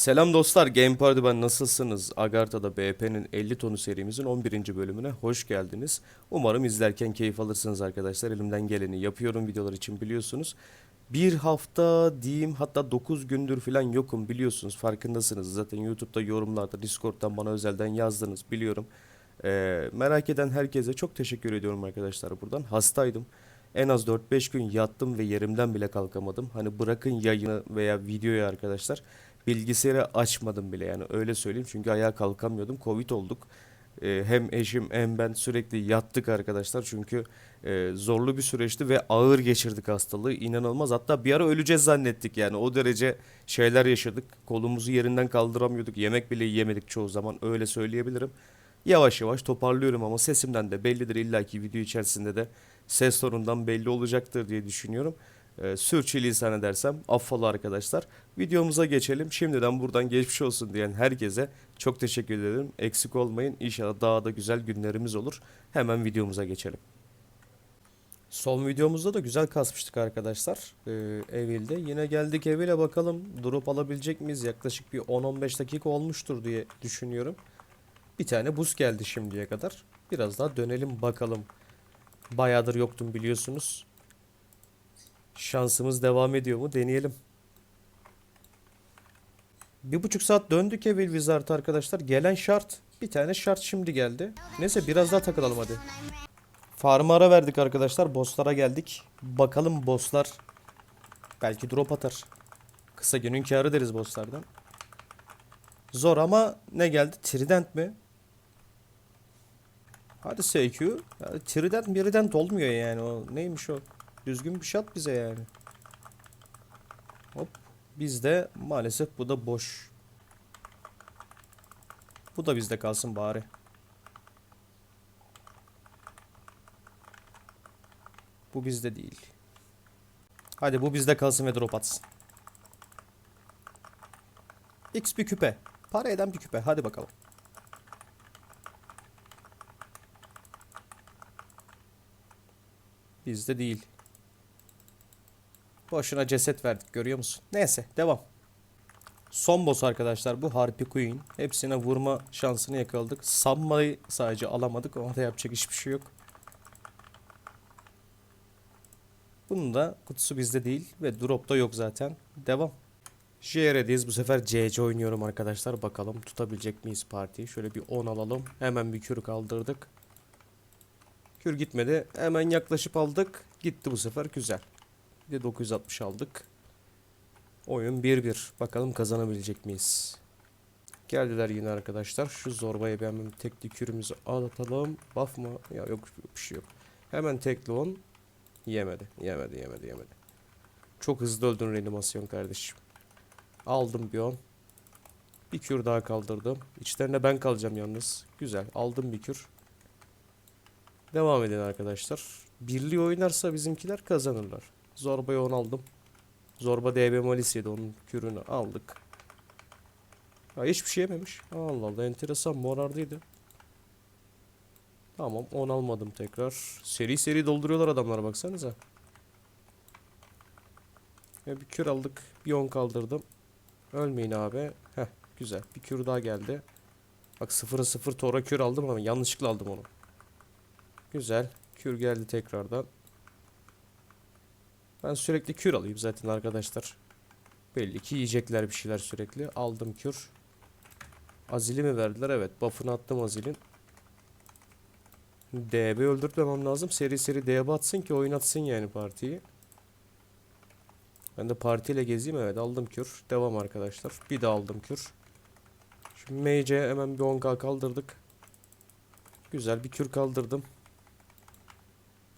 Selam dostlar, Game Party ben nasılsınız? Agartha'da BP'nin 50 tonu serimizin 11. bölümüne hoş geldiniz. Umarım izlerken keyif alırsınız arkadaşlar. Elimden geleni yapıyorum videolar için biliyorsunuz. Bir hafta diyeyim hatta 9 gündür falan yokum biliyorsunuz farkındasınız. Zaten YouTube'da yorumlarda Discord'dan bana özelden yazdınız biliyorum. Ee, merak eden herkese çok teşekkür ediyorum arkadaşlar buradan. Hastaydım. En az 4-5 gün yattım ve yerimden bile kalkamadım. Hani bırakın yayını veya videoyu arkadaşlar. Bilgisayarı açmadım bile yani öyle söyleyeyim. Çünkü ayağa kalkamıyordum. Covid olduk. Ee, hem eşim hem ben sürekli yattık arkadaşlar. Çünkü e, zorlu bir süreçti ve ağır geçirdik hastalığı. İnanılmaz. Hatta bir ara öleceğiz zannettik yani. O derece şeyler yaşadık. Kolumuzu yerinden kaldıramıyorduk. Yemek bile yiyemedik çoğu zaman. Öyle söyleyebilirim. Yavaş yavaş toparlıyorum ama sesimden de bellidir illaki video içerisinde de ses sorundan belli olacaktır diye düşünüyorum. Ee, sürçülisan edersem affola arkadaşlar. Videomuza geçelim. Şimdiden buradan geçmiş olsun diyen herkese çok teşekkür ederim. Eksik olmayın. İnşallah daha da güzel günlerimiz olur. Hemen videomuza geçelim. Son videomuzda da güzel kasmıştık arkadaşlar. Ee, Evil'de. Yine geldik Evil'e bakalım. Drop alabilecek miyiz? Yaklaşık bir 10-15 dakika olmuştur diye düşünüyorum. Bir tane buz geldi şimdiye kadar. Biraz daha dönelim bakalım. Bayağıdır yoktum biliyorsunuz. Şansımız devam ediyor mu? Deneyelim. Bir buçuk saat döndük Evil Wizard arkadaşlar. Gelen şart. Bir tane şart şimdi geldi. Neyse biraz daha takılalım hadi. Farm'a ara verdik arkadaşlar. Bosslara geldik. Bakalım bosslar belki drop atar. Kısa günün kârı deriz bosslardan. Zor ama ne geldi? Trident mi? Hadi SQ. Ya, Trident mirident olmuyor yani o. Neymiş o? Düzgün bir şat bize yani. Hop. Bizde maalesef bu da boş. Bu da bizde kalsın bari. Bu bizde değil. Hadi bu bizde kalsın ve drop atsın. X bir küpe. Para eden bir küpe. Hadi bakalım. Bizde değil. Boşuna ceset verdik görüyor musun? Neyse devam. Son boss arkadaşlar bu Harpy Queen. Hepsine vurma şansını yakaladık. Sanmayı sadece alamadık. Ona da yapacak hiçbir şey yok. Bunun da kutusu bizde değil ve dropta yok zaten. Devam. JR'deyiz. Bu sefer CC oynuyorum arkadaşlar. Bakalım tutabilecek miyiz partiyi. Şöyle bir 10 alalım. Hemen bir kür kaldırdık. Kür gitmedi. Hemen yaklaşıp aldık. Gitti bu sefer. Güzel. Bir de 960 aldık. Oyun 1-1. Bakalım kazanabilecek miyiz? Geldiler yine arkadaşlar. Şu zorbaya bir hemen tekli kürümüzü atalım. Buff mı? Ya yok bir şey yok. Hemen tekli on. Yemedi. Yemedi yemedi yemedi. Çok hızlı öldün reanimasyon kardeşim. Aldım bir on. Bir kür daha kaldırdım. İçlerine ben kalacağım yalnız. Güzel. Aldım bir kür. Devam edin arkadaşlar. Birliği oynarsa bizimkiler kazanırlar. Zorba'yı 10 aldım. Zorba DB Malisiydi onun kürünü aldık. Ya hiçbir şey yememiş. Allah Allah enteresan morardıydı. Tamam 10 almadım tekrar. Seri seri dolduruyorlar adamlar baksanıza. Ya bir kür aldık. Bir 10 kaldırdım. Ölmeyin abi. Heh güzel. Bir kür daha geldi. Bak 0'a 0 tora kür aldım ama yanlışlıkla aldım onu. Güzel. Kür geldi tekrardan. Ben sürekli kür alayım zaten arkadaşlar. Belli ki yiyecekler bir şeyler sürekli. Aldım kür. Azili mi verdiler? Evet. Buff'ını attım Azil'in. DB öldürtmemem lazım. Seri seri DB atsın ki oynatsın yani partiyi. Ben de partiyle gezeyim. Evet aldım kür. Devam arkadaşlar. Bir de aldım kür. Şu Mage'e hemen bir 10k kaldırdık. Güzel bir kür kaldırdım.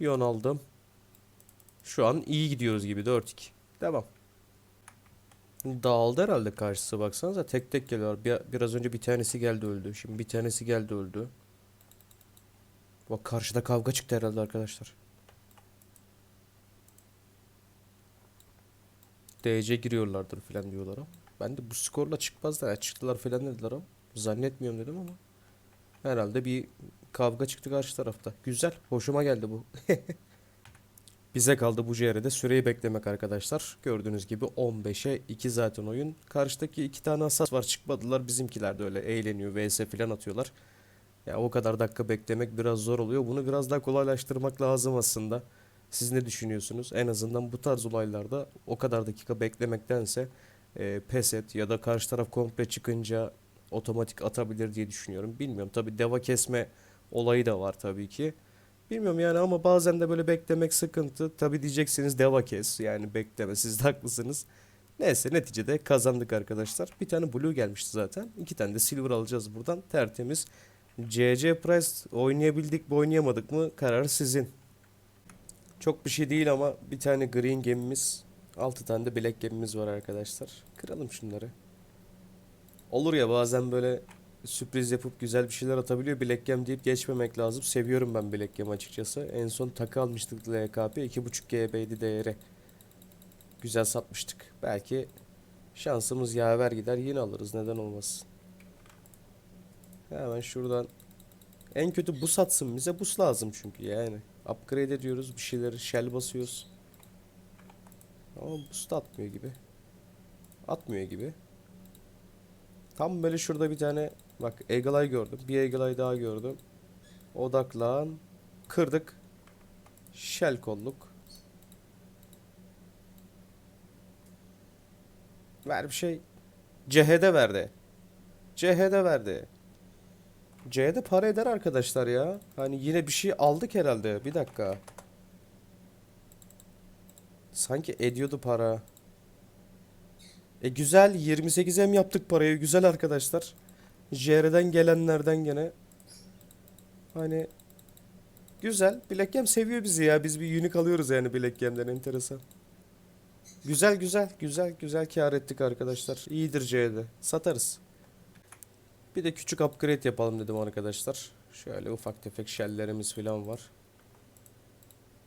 10 aldım. Şu an iyi gidiyoruz gibi 4-2. Devam. Dağıldı herhalde karşısı baksanıza tek tek geliyor. Bir, biraz önce bir tanesi geldi öldü. Şimdi bir tanesi geldi öldü. Bak karşıda kavga çıktı herhalde arkadaşlar. DC giriyorlardır falan diyorlar. Ben de bu skorla çıkmazlar. Ya çıktılar falan dediler ama. Zannetmiyorum dedim ama. Herhalde bir kavga çıktı karşı tarafta. Güzel. Hoşuma geldi bu. Bize kaldı bu CR'de süreyi beklemek arkadaşlar. Gördüğünüz gibi 15'e 2 zaten oyun. Karşıdaki iki tane hassas var çıkmadılar. Bizimkiler de öyle eğleniyor. VS falan atıyorlar. Ya o kadar dakika beklemek biraz zor oluyor. Bunu biraz daha kolaylaştırmak lazım aslında. Siz ne düşünüyorsunuz? En azından bu tarz olaylarda o kadar dakika beklemektense e, pes et ya da karşı taraf komple çıkınca otomatik atabilir diye düşünüyorum. Bilmiyorum tabi deva kesme olayı da var tabii ki. Bilmiyorum yani ama bazen de böyle beklemek sıkıntı. Tabi diyeceksiniz deva kes yani bekleme siz de haklısınız. Neyse neticede kazandık arkadaşlar. Bir tane blue gelmişti zaten. İki tane de silver alacağız buradan tertemiz. CC Price oynayabildik mi oynayamadık mı karar sizin. Çok bir şey değil ama bir tane green gemimiz, 6 tane de black gemimiz var arkadaşlar. Kıralım şunları. Olur ya bazen böyle sürpriz yapıp güzel bir şeyler atabiliyor. Black gem deyip geçmemek lazım. Seviyorum ben black gem açıkçası. En son takı almıştık LKP 2.5 GB'ydi değeri. Güzel satmıştık. Belki şansımız yaver gider yine alırız neden olmasın. Hemen şuradan en kötü bus atsın bize bus lazım çünkü yani. Upgrade ediyoruz bir şeyleri shell basıyoruz. Ama bus da atmıyor gibi. Atmıyor gibi. Tam böyle şurada bir tane bak Eagle Eye gördüm. Bir Eagle Eye daha gördüm. Odaklan. Kırdık. Shell kolluk. Ver bir şey. CH'de verdi. CH'de verdi. C'de para eder arkadaşlar ya. Hani yine bir şey aldık herhalde. Bir dakika. Sanki ediyordu para. E güzel 28M yaptık parayı. Güzel arkadaşlar. JR'den gelenlerden gene. Hani güzel. Black Gem seviyor bizi ya. Biz bir unique alıyoruz yani Black Gem'den enteresan. Güzel güzel güzel güzel kar ettik arkadaşlar. İyidir C'de. Satarız. Bir de küçük upgrade yapalım dedim arkadaşlar. Şöyle ufak tefek shelllerimiz falan var.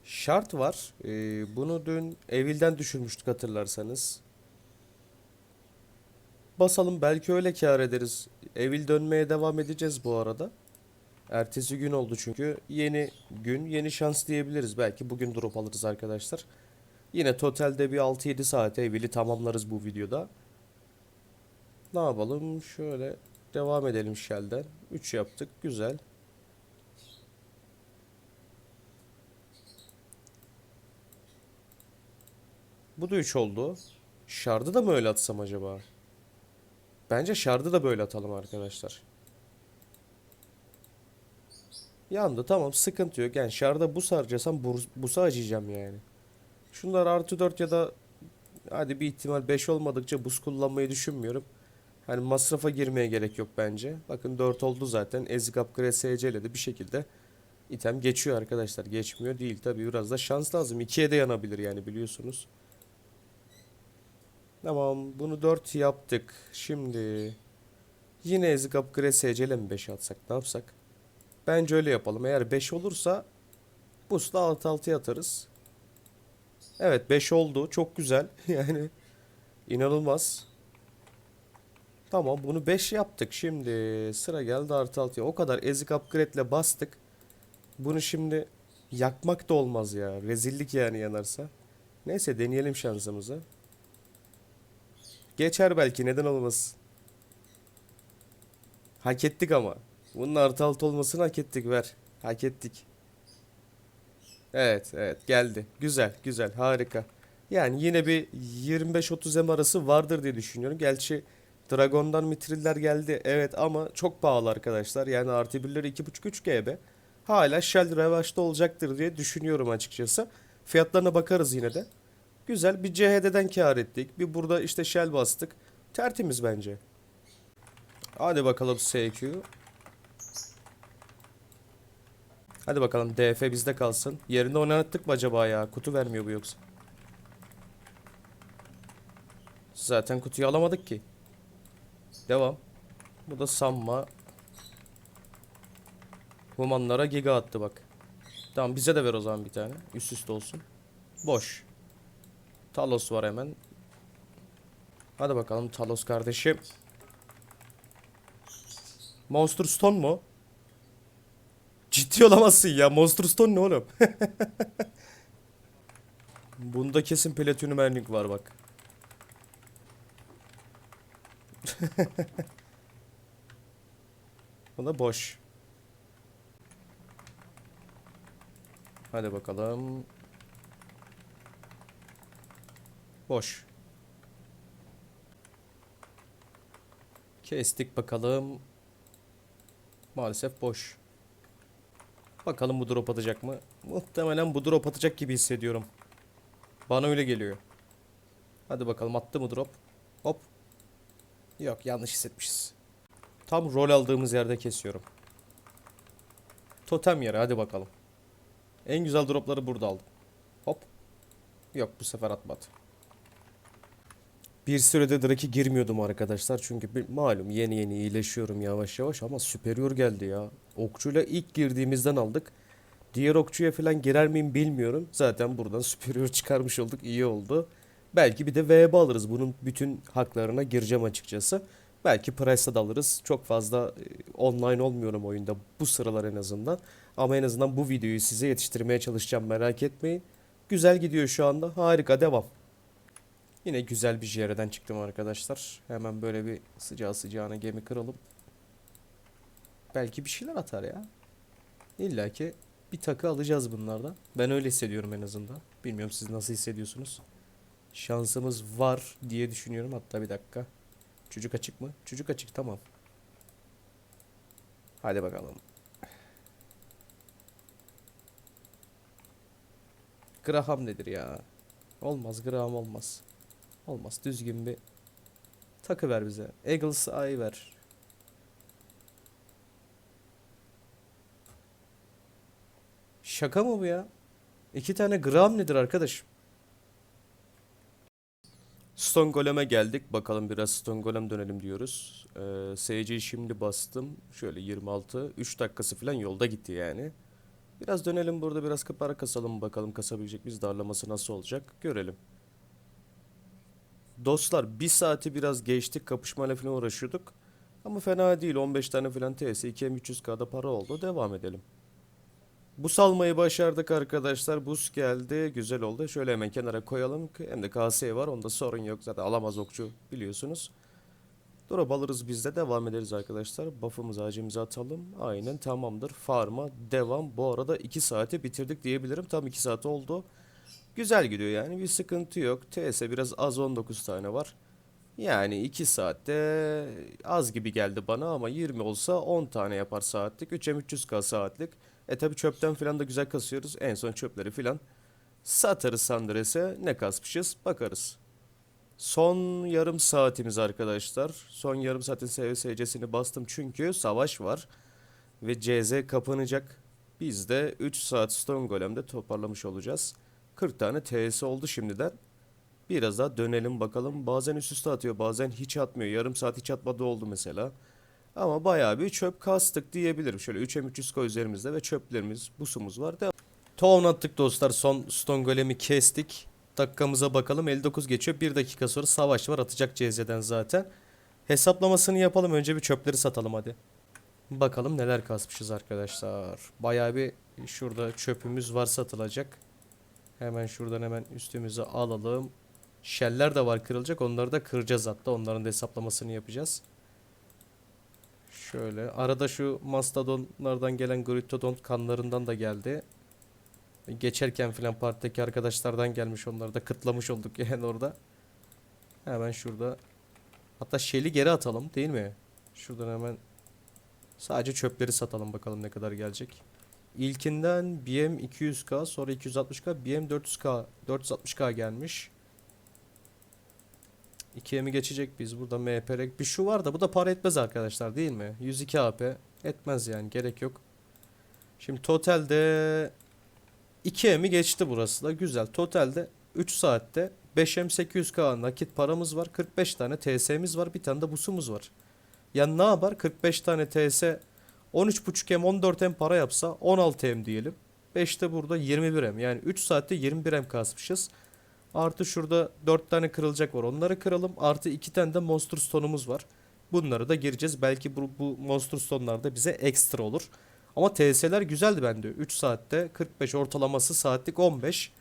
Şart var. Ee, bunu dün Evil'den düşürmüştük hatırlarsanız. Basalım belki öyle kar ederiz. Evil dönmeye devam edeceğiz bu arada. Ertesi gün oldu çünkü. Yeni gün, yeni şans diyebiliriz. Belki bugün drop alırız arkadaşlar. Yine totalde bir 6-7 saate Evil'i tamamlarız bu videoda. Ne yapalım? Şöyle Devam edelim Shell'den. 3 yaptık. Güzel. Bu da 3 oldu. Shard'ı da mı öyle atsam acaba? Bence Shard'ı da böyle atalım arkadaşlar. Yandı tamam sıkıntı yok. Yani Shard'a bus harcasam bus, busa acıyacağım yani. Şunlar artı 4 ya da hadi bir ihtimal 5 olmadıkça bus kullanmayı düşünmüyorum. Hani masrafa girmeye gerek yok bence. Bakın 4 oldu zaten. Ezik upgrade SC ile de bir şekilde item geçiyor arkadaşlar. Geçmiyor değil tabi biraz da şans lazım. 2'ye de yanabilir yani biliyorsunuz. Tamam bunu 4 yaptık. Şimdi yine ezik upgrade SC ile mi 5 atsak ne yapsak? Bence öyle yapalım. Eğer 5 olursa boost'la 6-6'ya atarız. Evet 5 oldu. Çok güzel. Yani inanılmaz. Tamam bunu 5 yaptık. Şimdi sıra geldi artı 6'ya. O kadar ezik upgrade ile bastık. Bunu şimdi yakmak da olmaz ya. Rezillik yani yanarsa. Neyse deneyelim şansımızı. Geçer belki neden olmasın. Hak ettik ama. Bunun artı 6 olmasını hak ettik ver. Hak ettik. Evet evet geldi. Güzel güzel harika. Yani yine bir 25-30 M arası vardır diye düşünüyorum. Gerçi Dragon'dan mitriller geldi. Evet ama çok pahalı arkadaşlar. Yani artı birleri 2.5-3 GB. Hala Shell revaçta olacaktır diye düşünüyorum açıkçası. Fiyatlarına bakarız yine de. Güzel bir CHD'den kar ettik. Bir burada işte Shell bastık. Tertemiz bence. Hadi bakalım SQ. Hadi bakalım DF bizde kalsın. Yerinde oynattık mı acaba ya? Kutu vermiyor bu yoksa. Zaten kutuyu alamadık ki. Devam. Bu da sanma. Humanlara giga attı bak. Tamam bize de ver o zaman bir tane. Üst üste olsun. Boş. Talos var hemen. Hadi bakalım Talos kardeşim. Monster Stone mu? Ciddi olamazsın ya. Monster Stone ne oğlum? Bunda kesin platinum earning var bak. Bu da boş. Hadi bakalım. Boş. Kestik bakalım. Maalesef boş. Bakalım bu drop atacak mı? Muhtemelen bu drop atacak gibi hissediyorum. Bana öyle geliyor. Hadi bakalım attı mı drop? Hop. Yok yanlış hissetmişiz. Tam rol aldığımız yerde kesiyorum. Totem yeri hadi bakalım. En güzel dropları burada aldım. Hop. Yok bu sefer atmadı. Bir sürede Drake'e girmiyordum arkadaşlar. Çünkü bir- malum yeni yeni iyileşiyorum yavaş yavaş ama superior geldi ya. Okçuyla ilk girdiğimizden aldık. Diğer okçuya falan girer miyim bilmiyorum. Zaten buradan superior çıkarmış olduk. iyi oldu. Belki bir de VB alırız. Bunun bütün haklarına gireceğim açıkçası. Belki Price'da da alırız. Çok fazla e, online olmuyorum oyunda bu sıralar en azından. Ama en azından bu videoyu size yetiştirmeye çalışacağım merak etmeyin. Güzel gidiyor şu anda. Harika devam. Yine güzel bir JR'den çıktım arkadaşlar. Hemen böyle bir sıcağı sıcağına gemi kıralım. Belki bir şeyler atar ya. İlla ki bir takı alacağız bunlardan. Ben öyle hissediyorum en azından. Bilmiyorum siz nasıl hissediyorsunuz. Şansımız var diye düşünüyorum. Hatta bir dakika. Çocuk açık mı? Çocuk açık tamam. Hadi bakalım. Graham nedir ya? Olmaz Graham olmaz. Olmaz düzgün bir takı ver bize. Eagles Eye ver. Şaka mı bu ya? İki tane gram nedir arkadaş? Stone Golem'e geldik. Bakalım biraz Stone Golem dönelim diyoruz. Ee, SC'yi şimdi bastım. Şöyle 26. 3 dakikası falan yolda gitti yani. Biraz dönelim burada biraz para kasalım bakalım kasabilecek biz darlaması nasıl olacak görelim. Dostlar bir saati biraz geçtik kapışmayla falan uğraşıyorduk. Ama fena değil 15 tane falan TS 2M300K'da para oldu devam edelim. Bu salmayı başardık arkadaşlar. Buz geldi. Güzel oldu. Şöyle hemen kenara koyalım. Hem de KS var. Onda sorun yok. Zaten alamaz okçu biliyorsunuz. Drop alırız biz de devam ederiz arkadaşlar. Buff'ımızı acımıza atalım. Aynen tamamdır. Farm'a devam. Bu arada 2 saati bitirdik diyebilirim. Tam 2 saat oldu. Güzel gidiyor yani. Bir sıkıntı yok. TS biraz az 19 tane var. Yani 2 saatte az gibi geldi bana ama 20 olsa 10 tane yapar saatlik. 3'e 300k saatlik. E tabi çöpten falan da güzel kasıyoruz. En son çöpleri falan satarız Sandres'e. Ne kasmışız bakarız. Son yarım saatimiz arkadaşlar. Son yarım saatin SVSC'sini bastım çünkü savaş var. Ve CZ kapanacak. Biz de 3 saat Stone Golem'de toparlamış olacağız. 40 tane TS oldu şimdiden. Biraz daha dönelim bakalım. Bazen üst üste atıyor bazen hiç atmıyor. Yarım saat hiç atmadı oldu mesela. Ama bayağı bir çöp kastık diyebilirim. Şöyle 3'e 300 koy üzerimizde ve çöplerimiz, busumuz var. Devam. Town attık dostlar. Son Stone Golem'i kestik. Dakikamıza bakalım. 59 geçiyor. 1 dakika sonra savaş var. Atacak CZ'den zaten. Hesaplamasını yapalım. Önce bir çöpleri satalım hadi. Bakalım neler kasmışız arkadaşlar. Bayağı bir şurada çöpümüz var satılacak. Hemen şuradan hemen üstümüzü alalım. Şeller de var kırılacak. Onları da kıracağız hatta. Onların da hesaplamasını yapacağız. Şöyle arada şu mastodonlardan gelen glutodon kanlarından da geldi. Geçerken filan partideki arkadaşlardan gelmiş onları da kıtlamış olduk yani orada. Hemen şurada. Hatta şeli geri atalım değil mi? Şuradan hemen sadece çöpleri satalım bakalım ne kadar gelecek. İlkinden BM 200k sonra 260k BM 400k 460k gelmiş. 2'ye mi geçecek biz burada MPR bir şu var da bu da para etmez arkadaşlar değil mi? 102 AP etmez yani gerek yok. Şimdi totalde 2'ye mi geçti burası da güzel. Totalde 3 saatte 5M 800k nakit paramız var. 45 tane TS'miz var. Bir tane de busumuz var. Yani ne yapar? 45 tane TS 13.5M 14M para yapsa 16M diyelim. 5'te burada 21M. Yani 3 saatte 21M kasmışız. Artı şurada 4 tane kırılacak var. Onları kıralım. Artı 2 tane de Monster Stone'umuz var. Bunları da gireceğiz. Belki bu, bu Monster Stone'lar da bize ekstra olur. Ama TS'ler güzeldi bende. 3 saatte 45 ortalaması saatlik 15.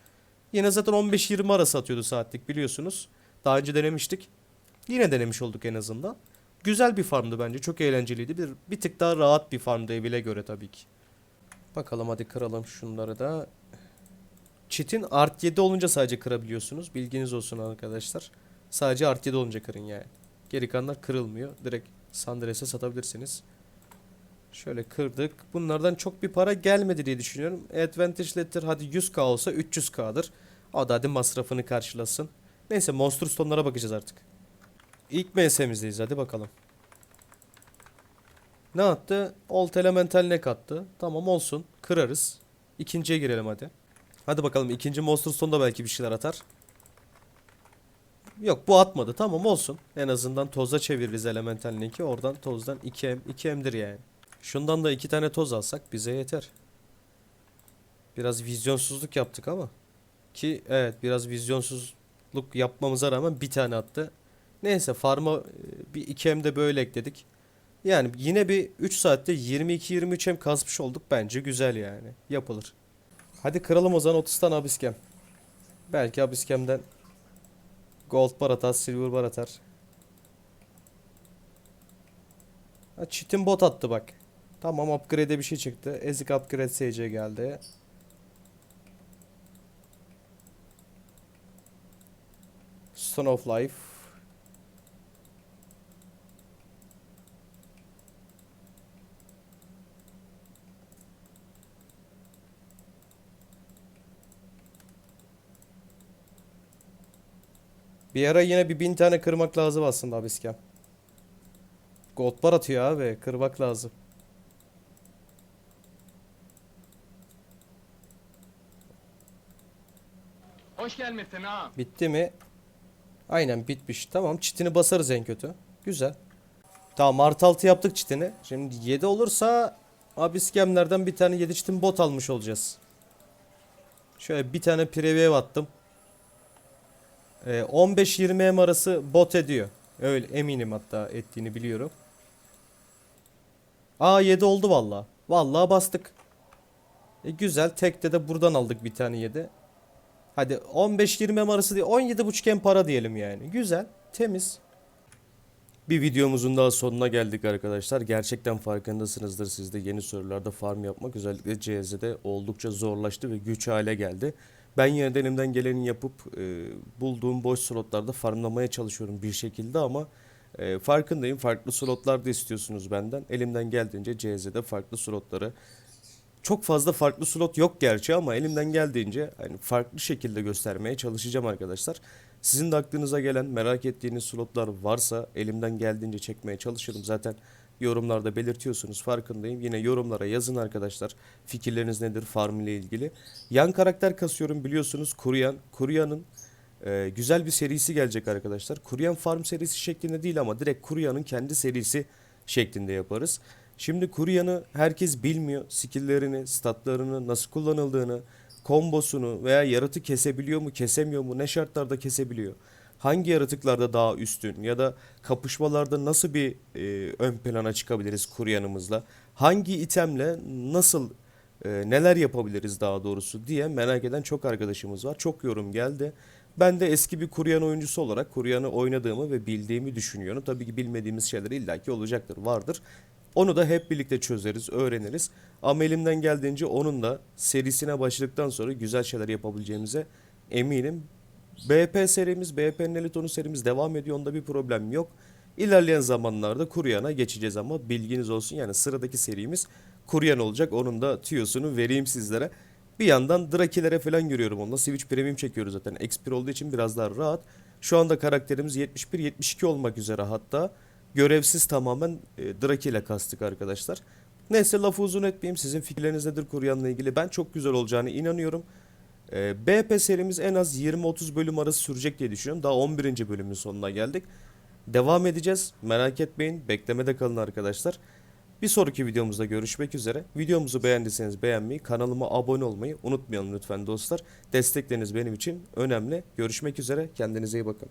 Yine zaten 15-20 arası atıyordu saatlik biliyorsunuz. Daha önce denemiştik. Yine denemiş olduk en azından. Güzel bir farmdı bence. Çok eğlenceliydi. Bir, bir tık daha rahat bir farmdı Evil'e göre tabii ki. Bakalım hadi kıralım şunları da. Çitin art 7 olunca sadece kırabiliyorsunuz. Bilginiz olsun arkadaşlar. Sadece art 7 olunca kırın yani. Geri kalanlar kırılmıyor. Direkt Sandres'e satabilirsiniz. Şöyle kırdık. Bunlardan çok bir para gelmedi diye düşünüyorum. Advantage Letter hadi 100k olsa 300k'dır. O da hadi masrafını karşılasın. Neyse Monster Stone'lara bakacağız artık. İlk MS'mizdeyiz hadi bakalım. Ne attı? Old Elemental ne kattı? Tamam olsun. Kırarız. İkinciye girelim hadi. Hadi bakalım ikinci Monster Stone'da belki bir şeyler atar. Yok bu atmadı. Tamam olsun. En azından toza çeviririz Elemental Link'i. Oradan tozdan 2M. 2M'dir yani. Şundan da iki tane toz alsak bize yeter. Biraz vizyonsuzluk yaptık ama. Ki evet biraz vizyonsuzluk yapmamıza rağmen bir tane attı. Neyse farma e, bir 2M de böyle ekledik. Yani yine bir 3 saatte 22-23 M kasmış olduk bence güzel yani. Yapılır. Hadi kıralım o zaman 30 tane abiskem. Belki abiskemden gold bar atar, silver bar atar. Ha, çitin bot attı bak. Tamam upgrade'e bir şey çıktı. Ezik upgrade SC geldi. Stone of Life. Bir ara yine bir bin tane kırmak lazım aslında abiskem. Gold bar atıyor abi. Kırmak lazım. Hoş gelmişsin ha. Bitti mi? Aynen bitmiş. Tamam çitini basarız en kötü. Güzel. Tamam artı altı yaptık çitini. Şimdi 7 olursa abiskemlerden bir tane 7 çitin bot almış olacağız. Şöyle bir tane preview attım. Ee, 15-20 M arası bot ediyor. Öyle eminim hatta ettiğini biliyorum. Aa 7 oldu valla. Valla bastık. E, güzel. Tekte de buradan aldık bir tane 7. Hadi 15-20 M arası değil 17.5 M para diyelim yani. Güzel. Temiz. Bir videomuzun daha sonuna geldik arkadaşlar. Gerçekten farkındasınızdır siz de yeni sorularda farm yapmak özellikle CZ'de oldukça zorlaştı ve güç hale geldi. Ben yine de elimden geleni yapıp e, bulduğum boş slotlarda farmlamaya çalışıyorum bir şekilde ama e, farkındayım. Farklı slotlar da istiyorsunuz benden. Elimden geldiğince CZ'de farklı slotları çok fazla farklı slot yok gerçi ama elimden geldiğince hani farklı şekilde göstermeye çalışacağım arkadaşlar. Sizin de aklınıza gelen merak ettiğiniz slotlar varsa elimden geldiğince çekmeye çalışırım. Zaten yorumlarda belirtiyorsunuz farkındayım. Yine yorumlara yazın arkadaşlar. Fikirleriniz nedir farm ile ilgili. Yan karakter kasıyorum biliyorsunuz Kuryan. Kuryan'ın e, güzel bir serisi gelecek arkadaşlar. Kuryan Farm serisi şeklinde değil ama direkt Kuryan'ın kendi serisi şeklinde yaparız. Şimdi Kuryan'ı herkes bilmiyor. Skill'lerini, statlarını, nasıl kullanıldığını, kombosunu veya yaratık kesebiliyor mu, kesemiyor mu, ne şartlarda kesebiliyor. Hangi yaratıklarda daha üstün ya da kapışmalarda nasıl bir e, ön plana çıkabiliriz Kuryan'ımızla? Hangi itemle nasıl e, neler yapabiliriz daha doğrusu diye merak eden çok arkadaşımız var. Çok yorum geldi. Ben de eski bir Kuryan oyuncusu olarak Kuryan'ı oynadığımı ve bildiğimi düşünüyorum. Tabii ki bilmediğimiz şeyler illaki olacaktır, vardır. Onu da hep birlikte çözeriz, öğreniriz. Ama elimden geldiğince onun da serisine başladıktan sonra güzel şeyler yapabileceğimize eminim. BP serimiz, BP'nin Elitonu serimiz devam ediyor. Onda bir problem yok. İlerleyen zamanlarda Kuryan'a geçeceğiz ama bilginiz olsun. Yani sıradaki serimiz Kuryan olacak. Onun da tüyosunu vereyim sizlere. Bir yandan Drakilere falan görüyorum onunla. Switch Premium çekiyoruz zaten. X1 olduğu için biraz daha rahat. Şu anda karakterimiz 71-72 olmak üzere hatta. Görevsiz tamamen e, Draki ile kastık arkadaşlar. Neyse lafı uzun etmeyeyim. Sizin fikirleriniz nedir Kuryan'la ilgili? Ben çok güzel olacağını inanıyorum. E, BP serimiz en az 20-30 bölüm arası sürecek diye düşünüyorum. Daha 11. bölümün sonuna geldik. Devam edeceğiz. Merak etmeyin. Beklemede kalın arkadaşlar. Bir sonraki videomuzda görüşmek üzere. Videomuzu beğendiyseniz beğenmeyi, kanalıma abone olmayı unutmayalım lütfen dostlar. Destekleriniz benim için önemli. Görüşmek üzere. Kendinize iyi bakın.